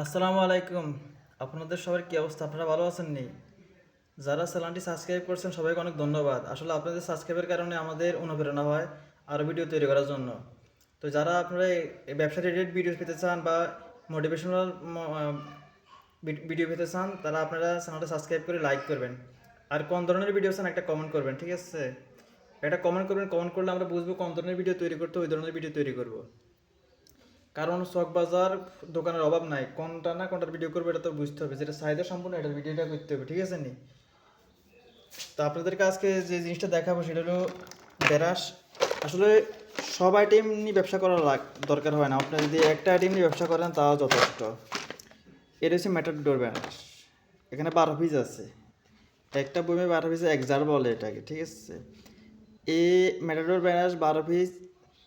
আসসালামু আলাইকুম। আপনাদের সবার কি অবস্থা? আপনারা ভালো আছেন নি যারা চ্যানেলটি সাবস্ক্রাইব করছেন, সবাইকে অনেক ধন্যবাদ। আসলে আপনাদের সাবস্ক্রাইবের কারণে আমাদের অনুপ্রেরণা হয় আরও ভিডিও তৈরি করার জন্য। তো যারা আপনারা এই- ব্যবসা রিলেটেড ভিডিও পেতে চান বা মোটিভেশনাল ভিডিও পেতে চান, তারা আপনারা চ্যানেলটা সাবস্ক্রাইব করে লাইক করবেন। আর কোন ধরনের ভিডিও চান একটা কমেন্ট করবেন, ঠিক আছে? একটা কমেন্ট করবেন কমেন্ট করলে আমরা বুঝব কোন ধরনের ভিডিও তৈরি করতে ওই ধরনের ভিডিও তৈরি করব। কারণ চক বাজার দোকানের অভাব নাই। কোনটা না কোনটার ভিডিও করবে এটা তো বুঝতে হবে। যেটা চাহিদা সম্পূর্ণ এটার ভিডিওটা করতে হবে, ঠিক আছে নি? তো আপনাদেরকে আজকে যে জিনিসটা দেখাবো সেটা হলো বেরাস। আসলে সব আইটেম নিয়ে ব্যবসা করা দরকার হয় না। আপনি যদি একটা আইটেম নিয়ে ব্যবসা করেন, তাও যথেষ্ট। এটা হচ্ছে ম্যাটার ডোর বেরাস। এখানে বারো পিস আছে। একটা বইমে বারো পিস একজার বলে এটাকে, ঠিক আছে? এই ম্যাটাডোর বেনারস বারো পিস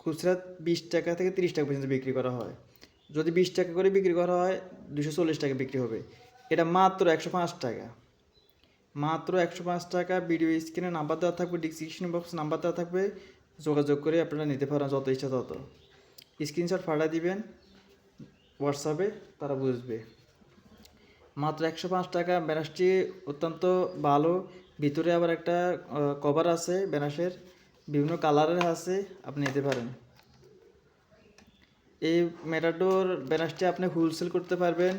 খুচরা বিশ টাকা থেকে তিরিশ টাকা পর্যন্ত বিক্রি করা হয়। যদি বিশ টাকা করে বিক্রি করা হয়, দুশো চল্লিশ টাকা বিক্রি হবে। এটা মাত্র একশো পাঁচ টাকা। মাত্র একশো পাঁচ টাকা ভিডিও স্ক্রিনে নাম্বার দেওয়া থাকবে ডিসক্রিপশন বক্স নাম্বার দেওয়া থাকবে। যোগাযোগ করে আপনারা নিতে পারেন যত ইচ্ছা তত। স্ক্রিনশট ফাটা দিবেন হোয়াটসঅ্যাপে তারা বুঝবে। মাত্র একশো পাঁচ টাকা ব্যানাসটি অত্যন্ত ভালো। ভিতরে আবার একটা কভার আছে ব্যানাসের বিভিন্ন কালারের আছে, আপনি নিতে পারেন। এই মেটাডোর ব্যানাসটি আপনি হোলসেল করতে পারবেন,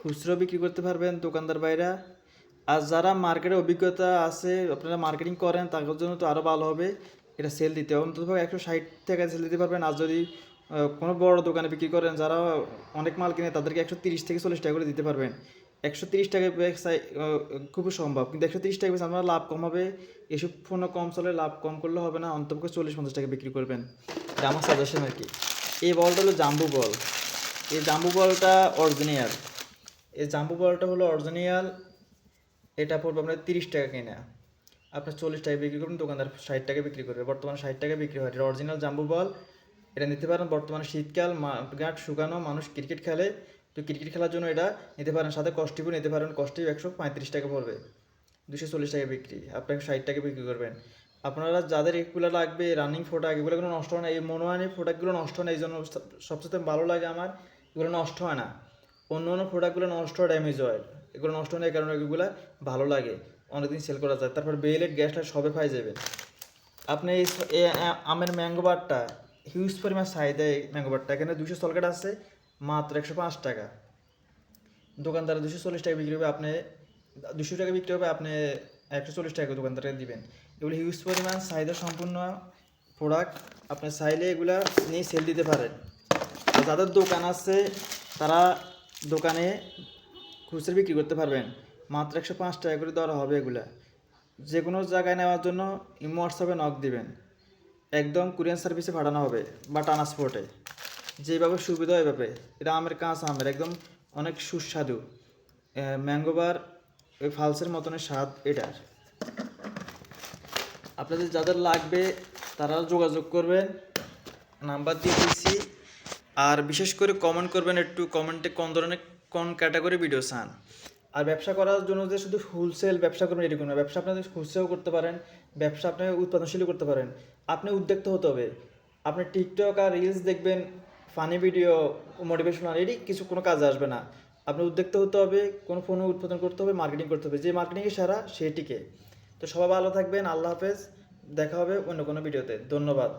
খুচরো বিক্রি করতে পারবেন দোকানদার বাইরা আর যারা মার্কেটে অভিজ্ঞতা আছে, আপনারা মার্কেটিং করেন, তাদের জন্য তো আরও ভালো হবে। এটা সেল দিতে অন্তত একশো ষাট টাকা সেল দিতে পারবেন। আর যদি কোনো বড় দোকানে বিক্রি করেন, যারা অনেক মাল কিনে, তাদেরকে একশো তিরিশ থেকে চল্লিশ টাকা করে দিতে পারবেন। একশো তিরিশ টাকা চাই খুবই সম্ভব। কিন্তু একশো তিরিশ টাকা বেশি আপনার লাভ কম হবে। এসব ফোনও কম চলে, লাভ কম করলে হবে না। অন্তত চল্লিশ পঞ্চাশ টাকা বিক্রি করবেন। এটা আমার সাজেশন আর কি। এই বলটা হলো জাম্বু বল। এই জাম্বু বলটা অরিজিনাল এই জাম্বু বলটা হলো অরিজিনাল এটা পড়বে আপনার তিরিশ টাকা কিনা। আপনার চল্লিশ টাকা বিক্রি করবেন, দোকানদার ষাট টাকা বিক্রি করবে। বর্তমানে ষাট টাকা বিক্রি হয়। এটা অরিজিনাল জাম্বু বল। এটা নিতে পারেন বর্তমানে শীতকাল গাঁট শুকানো, মানুষ ক্রিকেট খেলে। তো ক্রিকেট খেলার জন্য এটা নিতে পারেন, সাথে কস্টিপও নিতে পারেন কস্টিপ একশো পঁয়ত্রিশ টাকা পড়বে, দুশো চল্লিশ টাকা বিক্রি আপনাকে ষাট টাকা বিক্রি করবেন। আপনারা যাদের এগুলো লাগবে রানিং প্রোডাক্ট এগুলো কোনো নষ্ট হয় না, এই মনোহানি প্রোডাক্টগুলো নষ্ট হয় না, এই জন্য সব- সবচেয়ে ভালো লাগে আমার, এগুলো নষ্ট হয় না। অন্য অন্য প্রোডাক্টগুলো নষ্ট হয় ড্যামেজ হয়, এগুলো নষ্ট হয় না কারণে এগুলো ভালো লাগে, অনেকদিন সেল করা যায়, তারপর বেলেট গ্যাসটা সবে পাই যাবে। আপনি এই আমের ম্যাঙ্গো বারটা হিউজ পরিমাণ চাহিদা এই ম্যাঙ্গো বারটা এখানে দুশো সলকেট আছে মাত্র একশো পাঁচ টাকা। দোকানদার দুশো চল্লিশ টাকা বিক্রি হবে, আপনি দুশো টাকা বিক্রি হবে, আপনি একশো চল্লিশ টাকা দোকানদারকে দিবেন। এগুলো হিউজ পরিমাণ চাহিদা সম্পূর্ণ প্রোডাক্ট আপনি চাইলে এগুলা নিয়ে সেল দিতে পারেন। যাদের দোকান আছে, তারা দোকানে খুচরা বিক্রি করতে পারবেন। মাত্র একশো পাঁচ টাকা করে দেওয়া হবে এগুলা। যে কোনো জায়গায় নেওয়ার জন্য ইমো হোয়াটসঅ্যাপে নক দিবেন। একদম কুরিয়ান সার্ভিসে পাঠানো হবে, বা ট্রান্সপোর্টে যেভাবে সুবিধা এভাবে। এটা আমের কাঁচ, আমের, একদম অনেক সুস্বাদু। ম্যাঙ্গোবার ওই ফালসের মতনের স্বাদ এটার। আপনাদের যাদের লাগবে, তারা যোগাযোগ করবেন। নাম্বার দিয়ে দিচ্ছি আর বিশেষ করে কমেন্ট করবেন একটু কমেন্টে কোন ধরনের, কোন ক্যাটাগরি ভিডিও চান। আর ব্যবসা করার জন্য যে শুধু হোলসেল ব্যবসা করবেন, এরকম না। ব্যবসা আপনাদের খুচরাও করতে পারেন, ব্যবসা আপনি উৎপাদনশীলও করতে পারেন। আপনি উদ্যোক্তা হতে হবে। আপনি টিকটক আর রিলস দেখবেন ফানি ভিডিও মোটিভেশনাল এটি কিছু কোনো কাজ আসবে না। আপনি উদ্যোক্তা হতে হবে, কোনো ফোন উৎপাদন করতে হবে মার্কেটিং করতে হবে। যে মার্কেটিংয়ে সারা, সেটিকে। তো সবাই ভালো থাকবেন, আল্লাহ হাফেজ। দেখা হবে অন্য কোনো ভিডিওতে ধন্যবাদ।